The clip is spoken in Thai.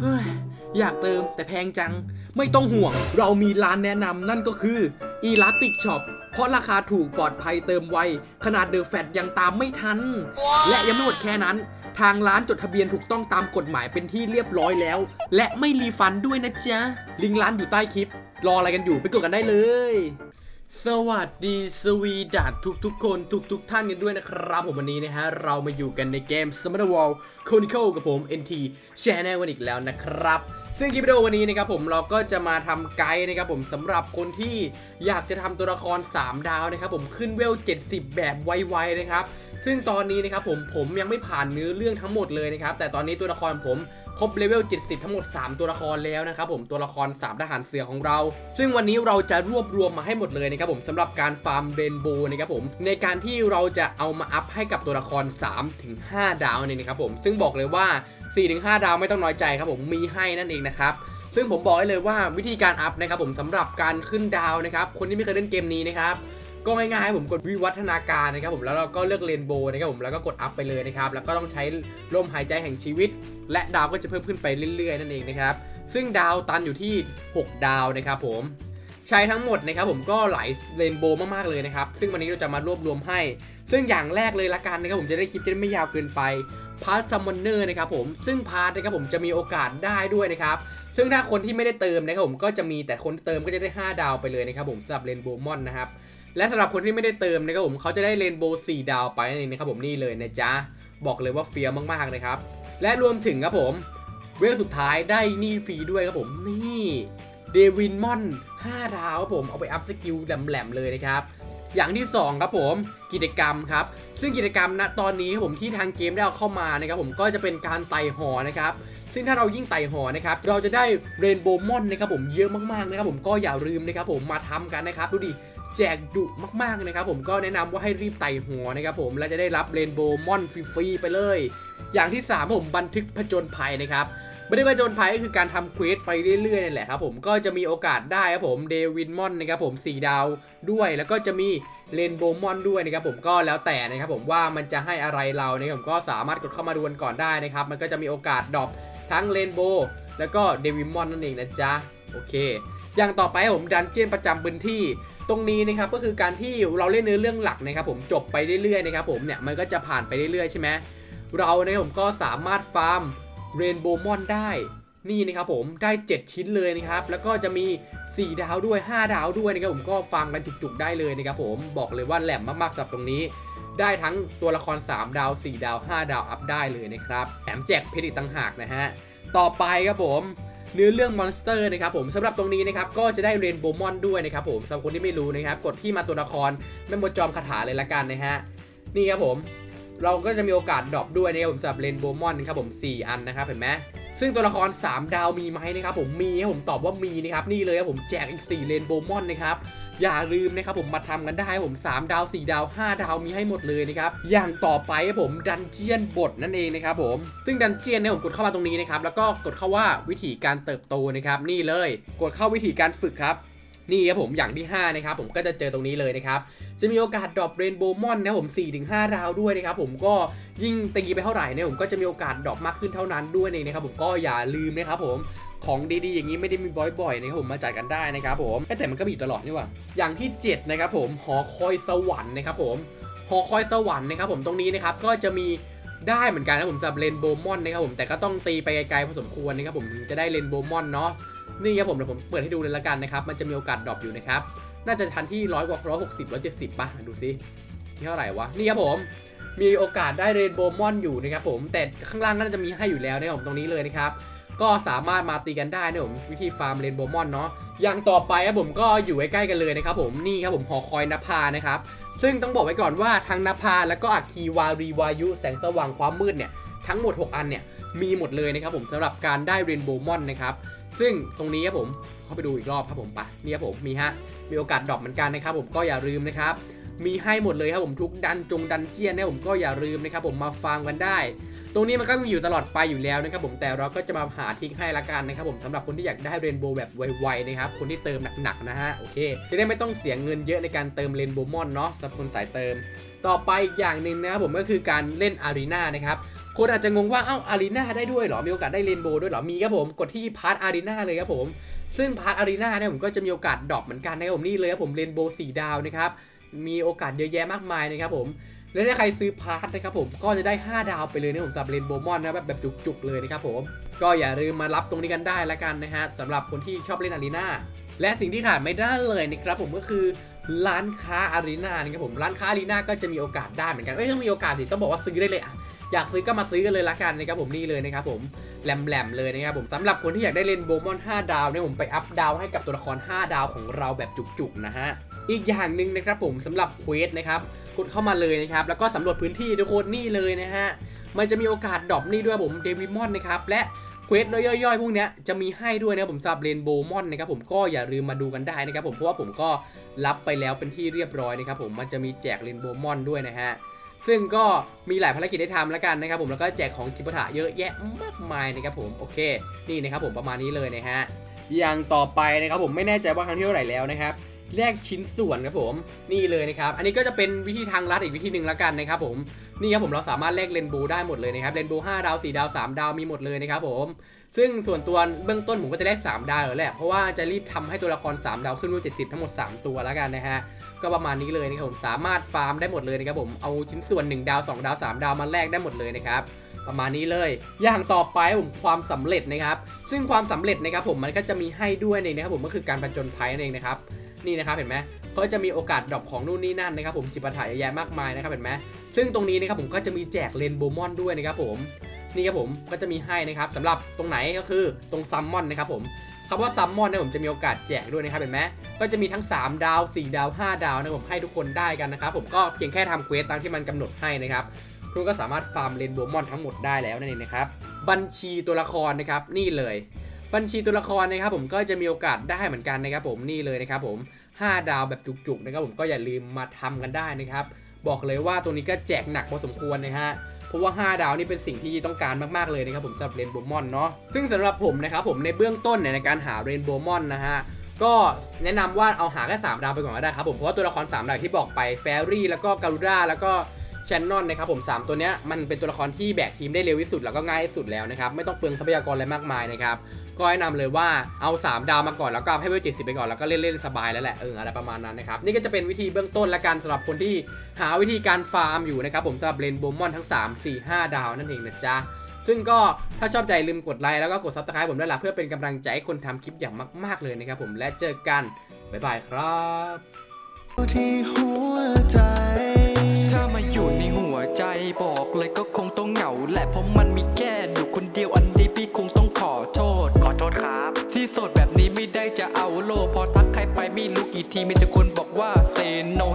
เฮ้ยอยากเติมแต่แพงจัง ไม่ต้องห่วง เรามีร้านแนะนำนั่นก็คือ Elastic Shop เพราะราคาถูกปลอดภัยเติมไว ขนาดเดอะแฟตยังตามไม่ทัน และยังไม่หมดแค่นั้น ทางร้านจดทะเบียนถูกต้องตามกฎหมายเป็นที่เรียบร้อยแล้ว และไม่รีฟันด้วยนะจ๊ะ ลิงก์ร้านอยู่ใต้คลิป รออะไรกันอยู่ไปกดกันได้เลย สวัสดีสวีดัตทุกทุกๆคนทุกทุกๆท่านกันด้วยนะครับ ผมวันนี้นะฮะ เรามาอยู่กันในเกม s m a r Wall Chronicle กับผม NT Channel วันอีกแล้วนะครับ ซึ่งคลิปวิดีโอวันนี้นะครับผมเราก็จะมาทำไกด์นะครับผมสำหรับคนที่อยากจะทำตัวละคร 3 ดาวนะครับผมขึ้นเวล 70 แบบไวๆนะครับ ซึ่งตอนนี้นะครับผมผมยังไม่ผ่านเนื้อเรื่องทั้งหมดเลยนะครับแต่ตอนนี้ตัวละครผม ครบเลเวล 70 ทั้งหมด 3 ตัวละครแล้วนะครับผมตัวละคร 3 ทหารเสือของเรา ซึ่งวันนี้เราจะรวบรวมมาให้หมดเลยนะครับผมสำหรับการฟาร์มเรนโบว์นะครับผมในการที่เราจะเอามาอัพให้กับตัวละคร 3-5 ดาวเนี่ยนะครับผมซึ่งบอกเลยว่า 4-5 ดาวไม่ต้องน้อยใจครับผมมีให้นั่นเองนะครับซึ่งผมบอกให้เลยว่าวิธีการอัพนะครับผมสำหรับการขึ้นดาวนะครับคนที่ไม่เคยเล่นเกมนี้นะครับ ก็ง่ายๆผมกดวิวัฒนาการนะครับผมแล้วเราก็เลือกเรนโบว์นะครับผมแล้วก็กดอัพไปเลยนะครับแล้วก็ต้องใช้ลมหายใจแห่งชีวิต และดาวก็จะเพิ่มขึ้นไปเรื่อยๆนั่นเองนะครับซึ่งดาวตันอยู่ที่ 6 ดาวนะครับผมใช้ทั้งหมดนะครับผมก็หลายเรนโบว์มากๆเลยนะครับซึ่งวันนี้เราจะมารวบรวมให้ ซึ่งอย่างแรกเลยละกันนะครับผมจะได้คลิปจะได้ไม่ยาวเกินไปพาร์ทซัมมอนเนอร์นะครับผมซึ่งพาร์ทนะครับผมจะมีโอกาสได้ด้วยนะครับซึ่งถ้าคนที่ไม่ได้เติมนะครับผมก็จะมีแต่คนเติมก็จะได้ 5 ดาวไปเลยนะครับผมสำหรับเรนโบว์มอนนะครับ และสำหรับคนที่ไม่ได้เติมนะครับผมเขาจะได้เรนโบว์4ดาวไปนั่นเองนะครับผมนี่เลยนะจ๊ะ บอกเลยว่าเฟี้ยวมากๆนะครับ และรวมถึงครับผมเวลสุดท้ายได้นี่ฟรีด้วยครับผมนี่เดวินมอน 5 ดาวครับผมเอาไปอัพสกิลแหลมๆเลยนะครับอย่างที่ 2 ครับผมกิจกรรมครับ ซึ่งกิจกรรมณตอนนี้ครับผมที่ทางเกมได้เอาเข้ามานะครับผมก็จะเป็นการไต่หอนะครับ ซึ่งถ้าเรายิ่งไต่หอนะครับ เราจะได้เรนโบว์มอนนะครับผมเยอะมากๆนะครับผมก็อย่าลืมนะครับผมมาทำกันนะครับ ดูดิ แจกดุมากๆนะครับผมก็แนะนำว่าให้รีบไต่หัวนะครับผมและจะได้รับเรนโบว์มอนฟรีๆไปเลย อย่างที่3ผมบันทึกผจญภัยนะครับบันทึกผจญภัยก็คือการทำเควสไปเรื่อยๆนั่แหละครับผมก็จะมีโอกาสได้ครับผมเดวินมอนนะครับผม4ดาวด้วย แล้วก็จะมีเรนโบว์มอนด้วยนะครับผมก็แล้วแต่นะครับผมว่ามันจะให้อะไรเรานะครับผมก็สามารถกดเข้ามาดูกันก่อนได้นะครับ มันก็จะมีโอกาสดรอปทั้งเรนโบว์แล้วก็เดวินมอนนั่นเองนะจ๊ะโอเค อย่างต่อไปผมดันเจียนประจำพื้นที่ ตรงนี้นะครับก็คือการที่เราเล่นเนื้อเรื่องหลักนะครับผมจบไปเรื่อยๆนะครับผมเนี่ยมันก็จะผ่านไปเรื่อยๆใช่ไหมเราเนี่ยผมก็สามารถฟาร์มเรนโบว์มอนได้นี่นะครับผมได้ 7 ชิ้นเลยนะครับแล้วก็จะมี 4 ดาวด้วย 5 ดาวด้วยนะครับผมก็ฟาร์มกันจุกๆได้เลยนะครับผมบอกเลยว่าแหลมมากๆสำหรับตรงนี้ ได้ทั้งตัวละคร 3 ดาว 4 ดาว 5 ดาวอัพได้เลยนะครับแถมแจกเพชรอีกต่างหากนะฮะต่อไปครับผม เนื้อเรื่องมอนสเตอร์นะครับผมสำหรับตรงนี้นะครับก็จะได้เรนโบมอนด้วยนะครับผมสำหรับคนที่ไม่รู้นะครับกดที่มาตัวละครไม่หมดจอมคาถาเลยละกันนะฮะนี่ครับผม เราก็จะมีโอกาสดรอปด้วยนะครับผมสำหรับเรนโบมอนนะครับผม 4 อันนะครับเห็นไหมซึ่งตัวละคร 3 ดาวมีไหมนะครับผมมีครับผมตอบว่ามีนะครับนี่เลยครับผมแจกอีก 4เรนโบมอนนะครับอย่าลืมนะครับผมมาทำกันได้ผม 3 ดาว 4 ดาว 5 ดาวมีให้หมดเลยนะครับอย่างต่อไปครับผมดันเจียนบทนั่นเองนะครับผมซึ่งดันเจียนเนี่ยผมกดเข้ามาตรงนี้นะครับแล้วก็กดเข้าว่าวิธีการเติบโตนะครับนี่เลย กดเข้าวิธีการฝึกครับ นี่ครับผมอย่างที่ 5 นะครับ ผมก็จะเจอตรงนี้เลยนะครับ จะมีโอกาสดรอปเรนโบว์มอนนะผม 4-5ดาวด้วยนะครับผมก็ยิ่งตีไปเท่าไหร่เนี่ยผมก็จะมีโอกาสดรอปมากขึ้นเท่านั้นด้วยนะครับผมก็อย่าลืมนะครับผมของดีๆอย่างนี้ไม่ได้มีบ่อยๆนะครับผมมาจัดกันได้นะครับผมแต่มันก็มีตลอดนี่หว่าอย่างที่ 7 นะครับผมหอคอยสวรรค์นะครับผมหอคอยสวรรค์นะครับผมตรงนี้นะครับก็จะมีได้เหมือนกันนะผมสำหรับเรนโบว์มอนนะครับผมแต่ก็ต้องตีไปไกลๆพอสมควรนะครับผมถึงจะได้เรนโบว์มอนเนาะ นี่ครับผมเดี๋ยวผมเปิดให้ดูเลยละกันนะครับมันจะมีโอกาสดรอปอยู่นะครับน่าจะทันที่ร้อยกว่าร้อยหกสิบร้อยเจ็ดสิบป่ะดูซิที่เท่าไหร่วะนี่ครับผมมีโอกาสได้เรนโบว์มอนอยู่นะครับผมแต่ข้างล่างก็น่าจะมีให้อยู่แล้วนะครับผมตรงนี้เลยนะครับก็สามารถมาตีกันได้นะผมวิธีฟาร์มเรนโบว์มอนเนาะอย่างต่อไปครับผมก็อยู่ใกล้ๆกันเลยนะครับผมนี่ครับผมหอคอยนภานะครับซึ่งต้องบอกไว้ก่อนว่าทั้งนภาแล้วก็อัคคีวารีวายุแสงสว่างความมืดเนี่ยทั้งหมด 6 อันเนี่ยมีหมดเลยนะครับผมสำหรับการได้เรนโบว์มอนนะครับ ซึ่งตรงนี้ครับผมเข้าไปดูอีกรอบครับผมปะนี่ครับผมมีฮะมีโอกาสดรอปเหมือนกันนะครับผมก็อย่าลืมนะครับมีให้หมดเลยครับผมทุกดันจงดันเจียนนะผมก็อย่าลืมนะครับผมมาฟังกันได้ ตรงนี้มันก็มีอยู่ตลอดไปอยู่แล้วนะครับผมแต่เราก็จะมาหาทิ้งให้ละกันนะครับผมสำหรับคนที่อยากได้เรนโบว์แบบไวๆนะครับคนที่เติมหนักๆนะฮะโอเค จะได้ไม่ต้องเสียเงินเยอะในการเติมเรนโบว์มอนเนาะสำหรับคนสายเติม ต่อไปอีกอย่างหนึ่งนะครับผมก็คือการเล่นอารีนานะครับ คนอาจจะงงว่าเอ้าอารีนาได้ด้วยเหรอ มีโอกาสได้เรนโบว์ด้วยเหรอ มีครับผม กดที่พาร์ทอารีนาเลยครับผม ซึ่งพาร์ทอารีนาเนี่ยผมก็จะมีโอกาสดรอปเหมือนกันนะครับผมนี่เลยครับผมเรนโบว์สี่ดาวนะครับ มีโอกาสเยอะแยะมากมายนะครับผม และถ้าใครซื้อพาร์ทนะครับผมก็จะได้ 5 ดาวไปเลยนะผมสำหรับเรนโบว์มอนนะแบบแบบจุกๆเลยนะครับผม ก็อย่าลืมมารับตรงนี้กันได้ละกันนะฮะสำหรับคนที่ชอบเล่นอารีนาและสิ่งที่ขาดไม่ได้เลยนะครับผมก็คือร้านค้าอารีนานะครับผมร้านค้าอารีนาก็จะมีโอกาสได้เหมือนกันเอ้ยต้องมีโอกาสสิต้องบอกว่าซื้อได้เลยอะ อยากซื้อก็มาซื้อกันเลยละกันนะครับผมนี่เลยนะครับผมแหลมๆเลยนะครับผมสำหรับคนที่อยากได้เล่นโบมอน 5 ดาวเนี่ยผมไปอัพดาวให้กับตัวละคร 5 ดาวของเราแบบจุกๆนะฮะอีกอย่างหนึ่งนะครับผมสำหรับเควสนะครับกดเข้ามาเลยนะครับแล้วก็สำรวจพื้นที่ทุกคนนี่เลยนะฮะมันจะมีโอกาสดรอปนี่ด้วยผมเดวิมอนนะครับและเควสย่อยๆ พวกเนี้ยจะมีให้ด้วยนะผมสำหรับเรนโบมอนนะครับผมก็อย่าลืมมาดูกันได้นะครับผมเพราะว่าผมก็รับไปแล้วเป็นที่เรียบร้อยนะครับผมมันจะมีแจกเรนโบมอนด้วยนะฮะ ซึ่งก็มีหลายภารกิจให้ทำแล้วกันนะครับผมแล้วก็แจกของจิปถะเยอะแยะมากมายนะครับผมโอเค นี่นะครับผมประมาณนี้เลยนะฮะอย่างต่อไปนะครับผมไม่แน่ใจว่าครั้งที่เท่าไหร่แล้วนะครับแลกชิ้นส่วนครับผมนี่เลยนะครับ อันนี้ก็จะเป็นวิธีทางลัดอีกวิธีหนึ่งแล้วกันนะครับผมนี่ครับผมเราสามารถแลกเรนโบว์ได้หมดเลยนะครับเรนโบว์5ดาว4ดาว3ดาวมีหมดเลยนะครับผม ซึ่งส่วนตัวเบื้องต้นผมก็จะแลก3ดาวอยู่แล้วแหละเพราะว่าจะรีบทำให้ตัวละคร 3 ดาวขึ้นรูป70 ทั้งหมด 3 ตัวแล้วกันนะฮะก็ประมาณนี้เลยนะครับผมสามารถฟาร์มได้หมดเลยนะครับผมเอาชิ้นส่วน 1 ดาว 2 ดาว 3 ดาวมาแลกได้หมดเลยนะครับประมาณนี้เลย อย่างต่อไปผมความสำเร็จนะครับ ซึ่งความสำเร็จนะครับผมมันก็จะมีให้ด้วยเองนะครับผมก็คือการผจญภัยนั่นเองนะครับนี่นะครับเห็นไหมก็จะมีโอกาสดรอปของนู่นนี่นั่นนะครับผมจิปาถะเยแยะมากมายนะครับเห็นไหมซึ่งตรงนี้นะครับผมก็จะมีแจกเลนโบมอนด้วยนะครับผม นี่ครับผมก็จะมีให้นะครับสำหรับตรงไหนก็คือตรงซัมมอนนะครับผมคำว่าซัมมอนเนี่ยผมจะมีโอกาสแจกด้วยนะครับเห็นไหมก็จะมีทั้ง 3 ดาว 4 ดาว 5 ดาวนะผมให้ทุกคนได้กันนะครับผมก็เพียงแค่ทำเควสตามที่มันกำหนดให้นะครับคุณก็สามารถฟาร์มเลนโบมอนทั้งหมดได้แล้วนั่นเองนะครับบัญชีตัวละครนะครับนี่เลยบัญชีตัวละครนะครับผมก็จะมีโอกาสได้เหมือนกันนะครับผมนี่เลยนะครับผม 5 ดาวแบบจุกๆนะครับผมก็อย่าลืมมาทำกันได้นะครับ บอกเลยว่าตรงนี้ก็แจกหนักพอสมควรนะฮะ เพราะว่า 5 ดาวนี่เป็นสิ่งที่ต้องการมากๆเลยนะครับผมสำหรับเรนโบว์มอนเนาะซึ่งสำหรับผมนะครับผมในเบื้องต้นเนี่ยในการหาเรนโบว์มอนนะฮะก็แนะนำว่าเอาหาแค่3ดาวไปก่อนก็ได้ครับผมเพราะว่าตัวละคร3ดาวที่บอกไปแฟรี่แล้วก็การูด้าแล้วก็แชนนอนนะครับผม 3 ตัวเนี้ยมันเป็นตัวละครที่แบกทีมได้เร็วที่สุดแล้วก็ง่ายที่สุดแล้วนะครับ ไม่ต้องเปลืองทรัพยากรอะไรมากมายนะครับ ก็แนะนำเลยว่าเอา 3 ดาวมาก่อนแล้วก็ให้เวล70ไปก่อนแล้วก็เล่นๆสบายแล้วแหละเอออะไรประมาณนั้นนะครับนี่ก็จะเป็นวิธีเบื้องต้นและกันสำหรับคนที่หาวิธีการฟาร์มอยู่นะครับผมสำหรับเลนโบมอนทั้ง 3 4 5 ดาวนั่นเองนะจ๊ะซึ่งก็ถ้าชอบใจลืมกดไลค์แล้วก็กดซับสไคร b ์ผมด้วยล่ะเพื่อเป็นกำลังใจให้คนทำคลิปอย่างมาก ๆ เลยนะครับผมและเจอกัน บ๊ายบายครับที่หัวใจ ถ้ามาอยู่ในหัวใจบอกเลยก็คงต้องเหงาและเพราะ ไม่รู้กี่ทีมีแต่คนบอกว่า